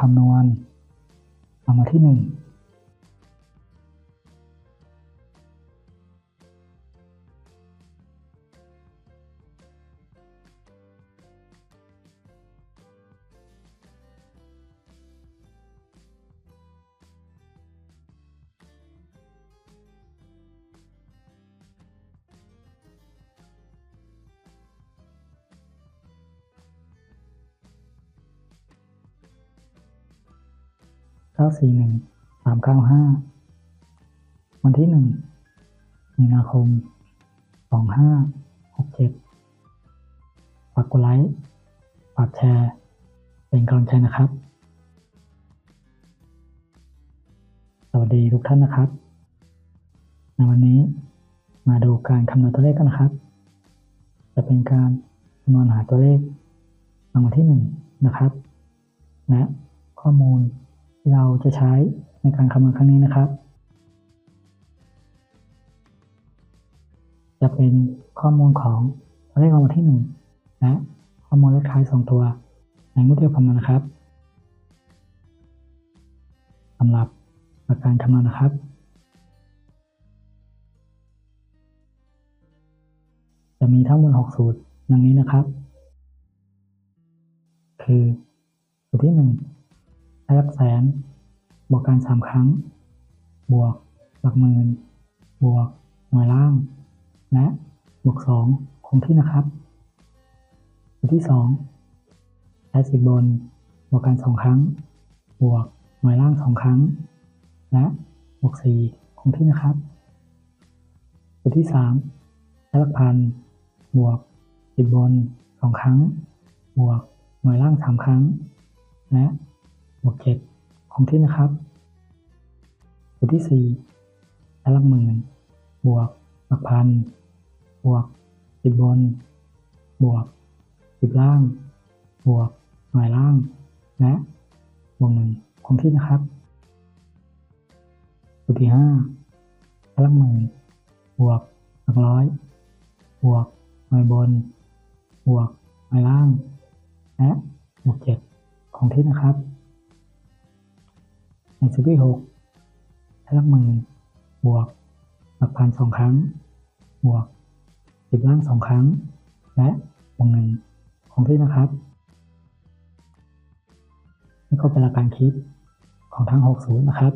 คำนวณเอามาที่หนึ่งาสี่หนึ่งสามเก้าห้าวันที่หนึ่งมีนาคมสองห้าหกเจ็ดฝากกดไลค์ฝากแชร์ เป็นกำลังใจนะครับ สวัสดีทุกท่านนะครับ ในวันนี้มาดูการคำนวณตัวเลขกันนะครับ จะเป็นการคำนวณหาตัวเลขรางวัลที่หนึ่งนะครับ และข้อมูล เราจะใช้ในการคำนวณครั้งนี้นะครับ จะเป็นข้อมูลของเลขรางวัลที่หนึ่งและข้อมูลเลขท้ายสองตัว ในงวดเดียวกันนะครับสำหรับหลักการคำนวณนะครับ จะมีทั้งหมด6สูตรดังนี้นะครับ คือสูตรที่ 1 ได้หลักแสน บวกกัน3ครั้ง บวก หลักหมื่น บวก หน่วยล่าง และ บวก2คงที่นะครับสูตรที่2ได้สิบบน บวกกัน2ครั้ง บวก หน่วยล่าง2ครั้ง และ บวก4คงที่นะครับสูตรที่3ได้หลักพัน บวกสิบบนสองครั้ง บวก หน่วยล่างสามครั้ง และ วกเจ็ดคงที่นะครับสูตรที่สี่ได้หลักหมื่น บวกหลักพัน บวกสิบบน บวกสิบล่าง บวกหน่วยล่าง และบวกหนึ่งคงที่นะครับสูตรที่ห้าได้หลักหมื่น บวกหลักร้อย บวกหน่วยบน บวกหน่วยล่าง และบวกเจ็ดของที่นะครับ ในสูตรที่หกให้หลักหมื่นบวกหลักพันสองครั้ง บวกสิบล่างสองครั้ง และวกหนึ่งของที่นะครับนี่ก็เป็นหลักการคิดของทั้งหกสูตรนะครับ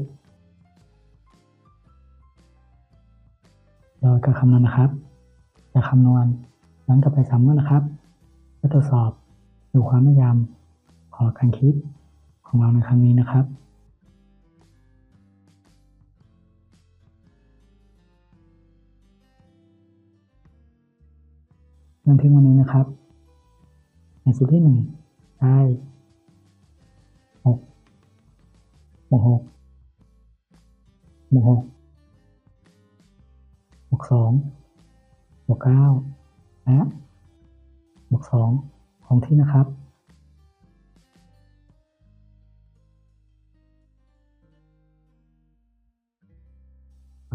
โดยการคำนวณนะครับ จะคำนวณย้อนกลับไปสามเมื่อนะครับเพื่อตรวจสอบดูความแม่นยำของหลักการคิดของเราในครั้งนี้นะครับ เริ่มที่วันนี้นะครับ ในสูตรที่หนึ่งได้หกบวกหกบวกหกบวกสองบวกเก้าและบวกสองของที่นะครับ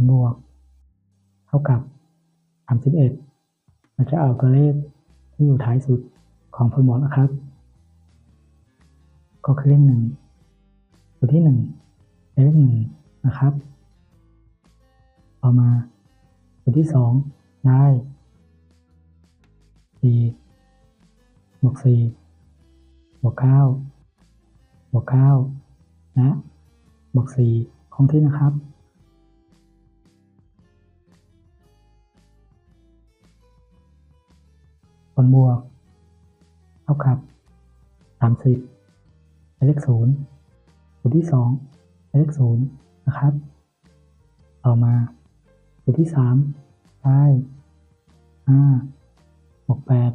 บวก เท่ากับสามสิบเอ็ด เราจะเอาตัวเลขที่อยู่ท้ายสุดของผลบวกนะครับ ก็คือเลขหนึ่งตัวที่หนึ่งเลขหนึ่งนะครับ ต่อมาตัวที่สองได้สี่บวกสี่บวกเก้าบวกเก้าและบวกสี่คงที่นะครับ ผลบวก เท่ากับสามสิบเลขศูนย์สูตรที่สองเลขศูนย์นะครับ ต่อมาสูตรที่สามได้ห้าบวกแปด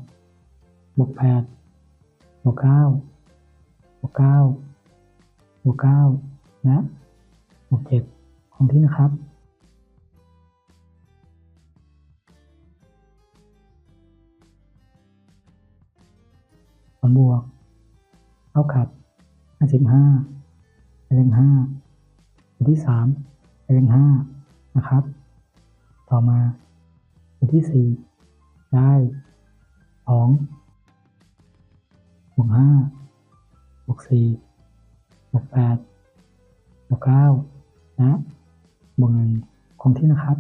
บวกแปดบวกเก้าบวกเก้าบวกเก้าและบวกเจ็ดของที่นะครับ ผลบวก เท่ากับห้าสิบห้าเลขห้าสูตรที่สามเลขห้านะครับ ต่อมาสูตรที่สี่ได้สองบวกห้าบวกสี่บวกแปดบวกเก้าและบวกหนึ่งคงที่นะครับ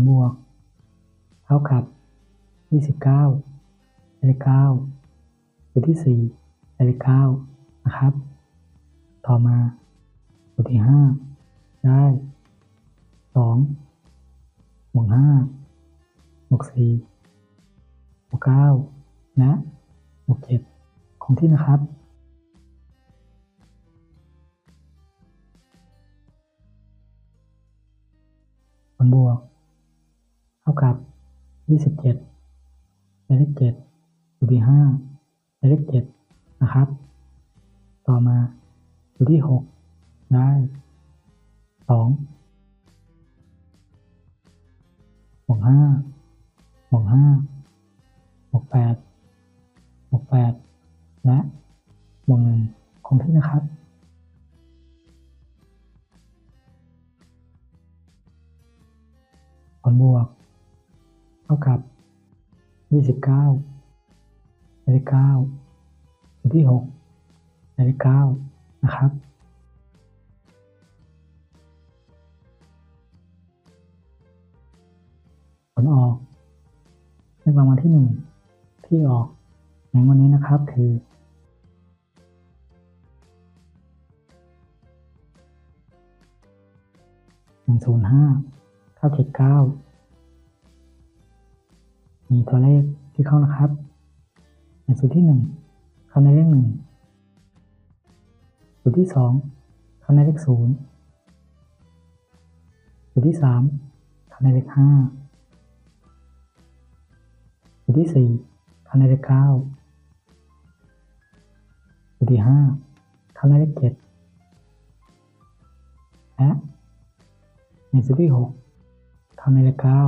ลบวก เท่ากับ 29เลข9สูตรที่4เลข9นะครับ ต่อมาสูตรที่ 5 ได้2บวก5บวก4บวก9และบวก7คงที่นะครับผลบวก เท่ากับ27เลข7สูตรที่5เลข7นะครับ ต่อมาสูตรที่6ได้2บวก5บวก5บวก8บวก8และบวก1คงที่นะครับ 29เลข9สูตรที่6เลข9นะครับ ผลออกเลขรางวัลที่หนึ่งที่ออกในวันนี้นะครับคือหนึ่งศูนย์ห้าเก้าเจ็ดเก้า มีตัวเลขที่เข้านะครับ ในสูตรที่หนึ่งเข้าในเลขหนึ่งสูตรที่สองเข้าในเลขศูนย์สูตรที่สามเข้าในเลขห้าสูตรที่สี่เข้าในเลขเก้าสูตรที่ห้าเข้าในเลขเจ็ดและในสูตรที่หกเข้าในเลขเก้า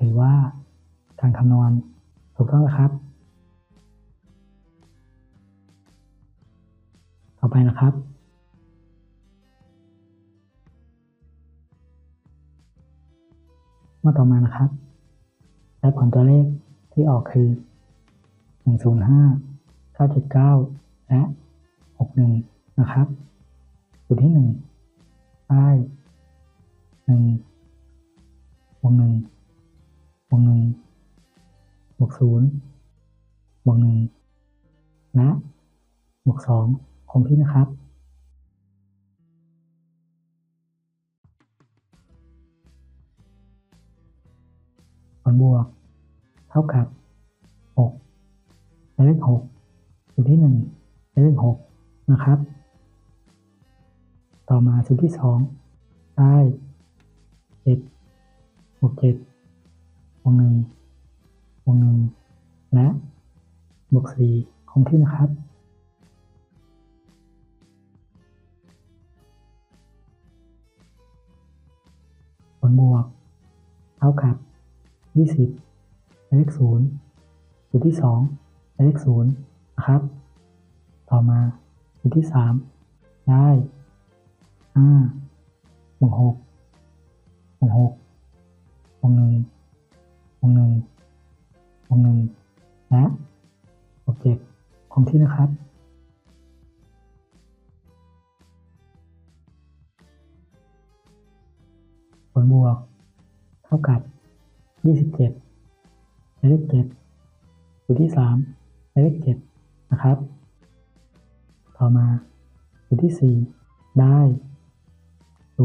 หรือว่าการคำนวณถูกต้องแล้วครับ ต่อไปนะครับเมื่อต่อมานะครับ และผลตัวเลขที่ออกคือ 105 979 และ 61 นะครับสูตรที่1ได้1บวก1 วงหนึ่งบวกศูนย์วงหนึ่งนละบวกสองคงที่นะครับ ผลบวก เท่ากับหกเลขหกสุดที่หนึ่งเลขหกนะครับ ต่อมาสุดที่สองได้เจ็ดบวกเจ็ด วก1บวก1และบวก4คงที่นะครับ ผลบวก เท่ากับ 20เลข0สูตรที่2เลข0นะครับ ต่อมาสูตรที่ 3 ได้5บวก6บวก6 สูตรที่3ในเลข7นะครับ ต่อมาสูตรที่ 4 ได้0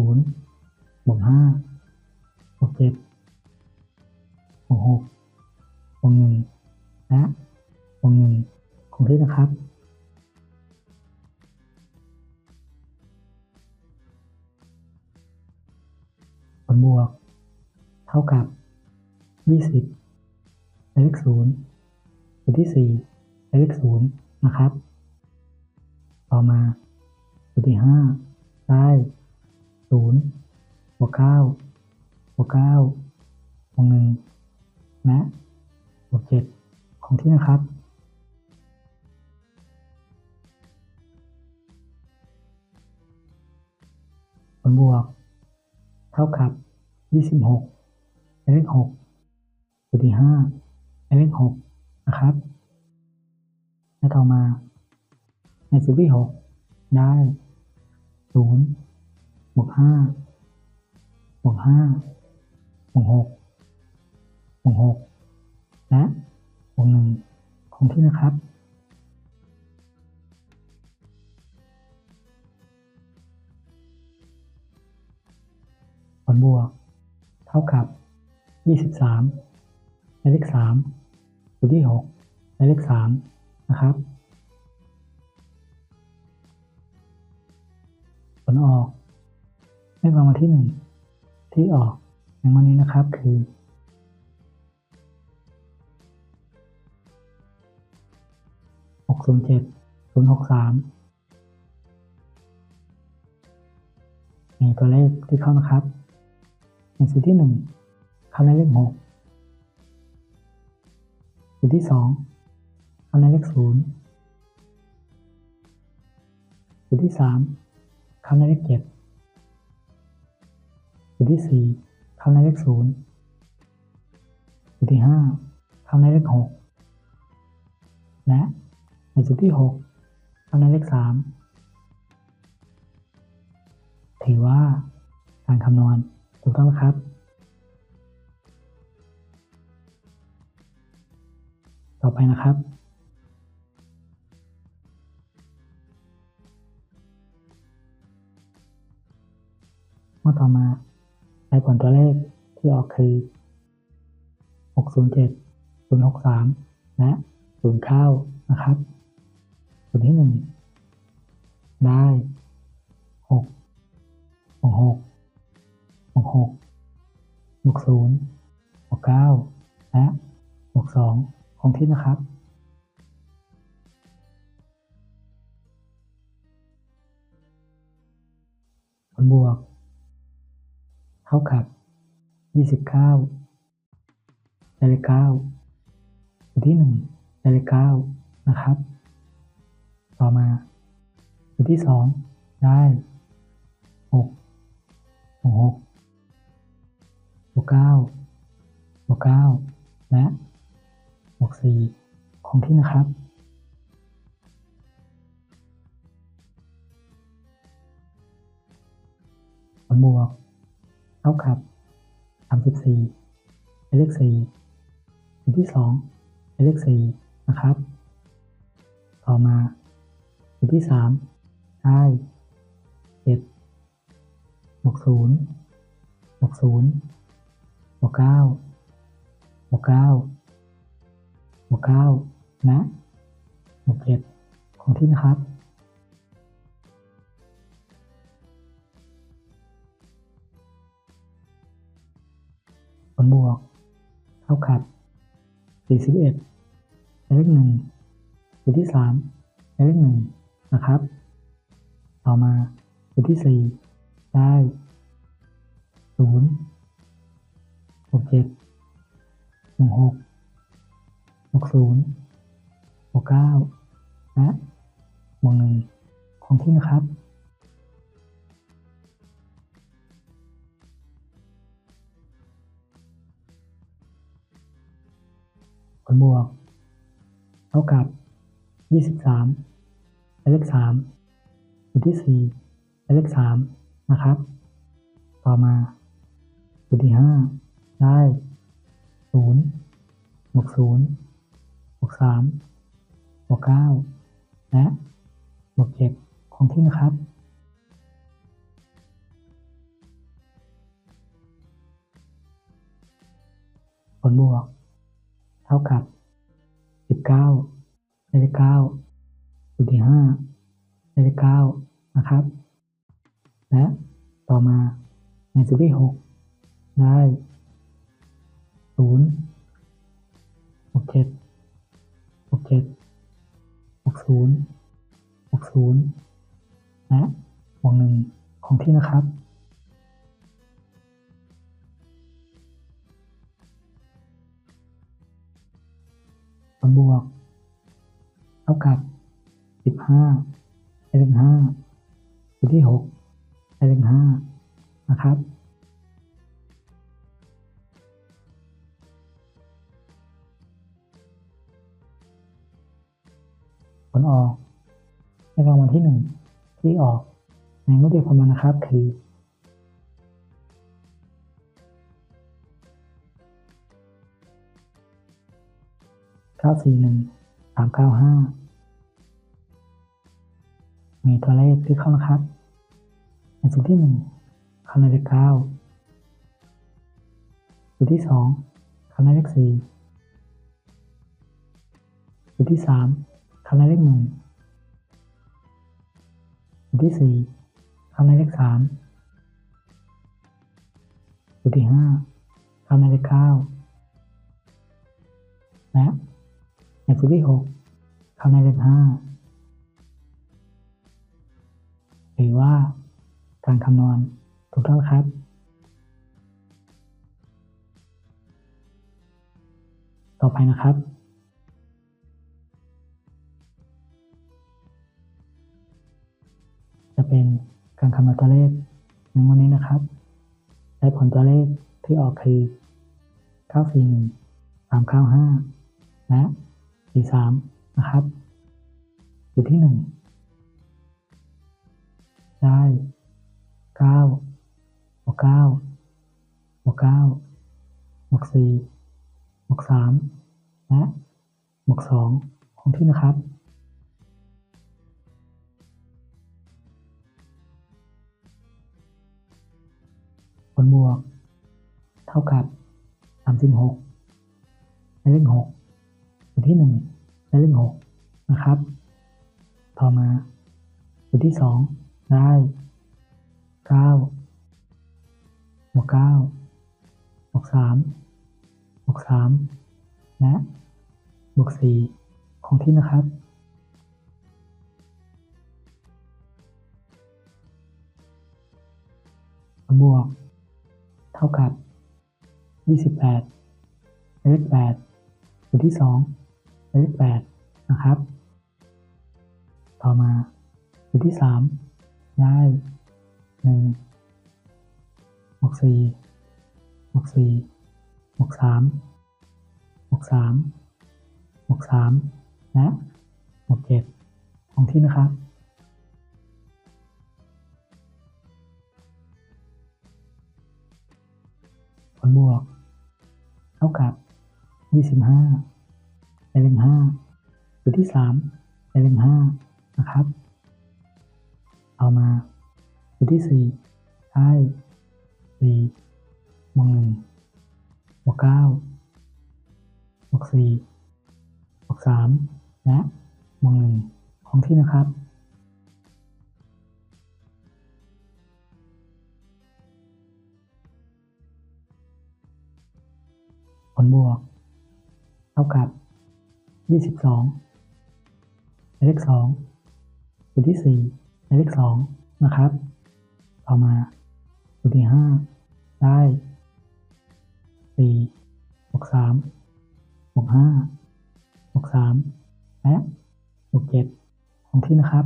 บวก5บวก7บวก6บวก1และบวก1คงที่นะครับผลบวก เท่ากับ 20ในเลข0 สูตรที่ 4ในเลข0นะครับ ต่อมาสูตรที่ 5 ได้0บวก9บวก9บวก1และบวก7คงที่นะครับผลบวก เท่ากับ 26เลในเลขหกจุดที่ห้าในเลขหก นะครับและต่อมา ในจุดที่หกได้ศูนย์บวกห้าบวกห้าบวกหกบวกหกและบวกหนึ่งคงที่นะครับผลบวก เท่ากับ 23ในเลข3 อยู่ที่6ในเลข3นะครับผลออกเลขรางวัลที่ 1 ที่ออกในวันนี้นะครับคือ607 063มีตัวเลขที่เข้านะครับในสูตรที่หนึ่งเข้าในเลขหก สูตรที่สองเข้าในเลขศูนย์สูตรที่สามเข้าในเลขเจ็ดสูตรที่สี่เข้าในเลขศูนย์สูตรที่ห้าเข้าในเลขหกและในสูตรที่หกเข้าในเลขสามถือว่าการคำนวณถูกต้องแล้วครับ ต่อไปนะครับ เมื่อต่อมาใช้ผลตัวเลขที่ออกคือ 607 063 และ 09 นะครับส่วนที่หนึ่งได้ 6 66 66 60 69 และ 62 ของที่นะครับผลบวก เท่ากับยี่สิบเก้าเาฬิกาจุดที่หนึ่งนาฬิก้านะครับ ต่อมาจุดที่สองได้หกหกบวกเก้าบวกเก้าและ บวกสี่คงที่นะครับ ผลบวก เท่ากับสามสิบสี่เลขสี่เป็นที่สองเลขสี่นะครับ ต่อมาเป็นที่สามได้เจ็ดบวกศูนย์บวกศูนย์บวกเก้าบวกเก้า วกเก้าและบวกเจ็ดของที่นะครับ ผลบวก เท่ากับ 41ในเลขหนึ่งสูตรที่สามในเลขหนึ่งนะครับ ต่อมาสูตรที่สี่ได้ เก้านะหมวกหนึ่งของที่นะครับผลบวก เท่ากับ 23และเลข3จุดที่4แลเลข3นะครับ ต่อมาจุดที่ 5 ได้0บวก0 เจ็ดคงที่นะครับผลบวก เท่ากับสิบเก้าเลขเก้าสูตรที่ห้าเลขเก้านะครับ และต่อมาในสูตรที่หกได้ศูนย์บวกเจ็ดบวกเจ็ดบวกศูนย์ 60นะบวงหนึ่งของที่นะครับ บวก เท่ากับ 15 สี่หนึ่งสามเก้าห้ามีตัวเลขที่เข้านะครับ ในสูตรที่หนึ่งเข้าในเลขเก้าสูตรที่สองเข้าในเลขสี่สูตรที่สามเข้าในเลขหนึ่งสูตรที่สี่เข้าในเลขสามสูตรที่ห้าเข้าในเลขเก้าและ ในสูตรที่หกเข้าในเลขห้าหรือว่าการคำนวณถูกต้องครับ ต่อไปนะครับ จะเป็นการคำนวณตัวเลขในวันนี้นะครับได้ผลตัวเลขที่ออกคือ 941 395 และ 43 นะครับอยู่ที่ 1 ได้เก้าบวกเก้าบวกเก้าบวกสี่บวกสามและบวกสองคงที่นะครับผลบวก เท่ากับสามสิบหกในเลขหก ที่หนึ่งในเลขหกนะครับ ต่อมาอยู่ที่สองได้เก้าบวกเก้าบวกสามบวกสามและบวกสี่คงที่นะครับผลบวก เท่ากับยี่สิบแปดเลขแปดที่สอง เลขแปดนะครับ ต่อมาอยู่ที่สามได้หนึ่งบวกสี่บวกสี่บวกสามบวกสามบวกสามและบวกเจ็ดของที่นะครับผลบวก เท่ากับยี่สิบห้า ในเลขห้าอยู่ที่สามในเลขห้านะครับ เอามาสูตรที่สี่ได้สี่บวกหนึ่งบวกเก้าบวกสี่บวกสามและบวกหนึ่งของที่นะครับผลบวก เท่ากับ ยี่สิบสองหมายเลขสองจุดที่สี่หมายเลขสองนะครับ ต่อมาจุดที่ห้าได้สี่บวกสามบวกห้าบวกสามและบวกเจ็ดของที่นะครับ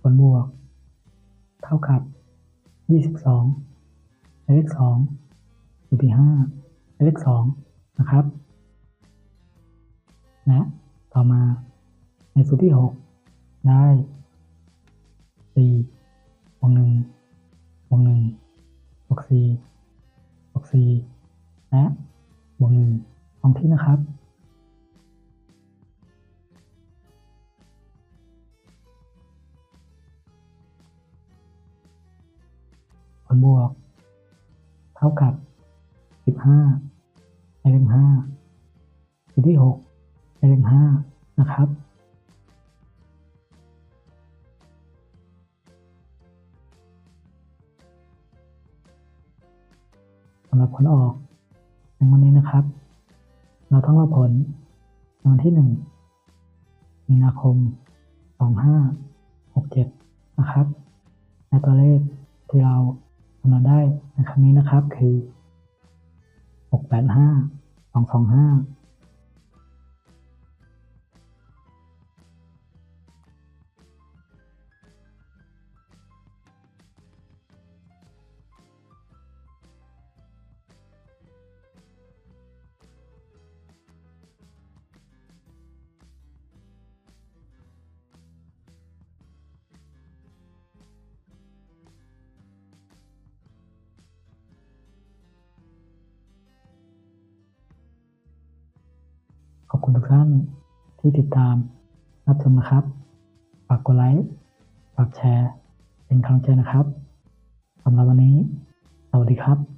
ผลบวก เท่ากับ 22 เลขสองสูตรที่ห้าเลขสองนะครับและต่อมาในสูตรที่หกได้4บวก1บวกงบวกสี่บวกสี่นะบวก1ของที่นะครับ ผลบวก ท่ากับสิบห้าในเลขห้าสูตรที่หกในเลขห้านะครับ สำหรับผลออกในวันนี้นะครับ เราต้องรับผลในวันที่หนึ่งมีนาคมสองห้าหกเจ็ดนะครับและตัวเลขที่เรา เราได้ในครั้งนี้นะครับคือ 685 225 คุณทุกท่านที่ติดตามรับชมนะครับ ฝากกดไลค์ ฝากแชร์ เป็นกำลังใจนะครับสำหรับวันนี้ สวัสดีครับ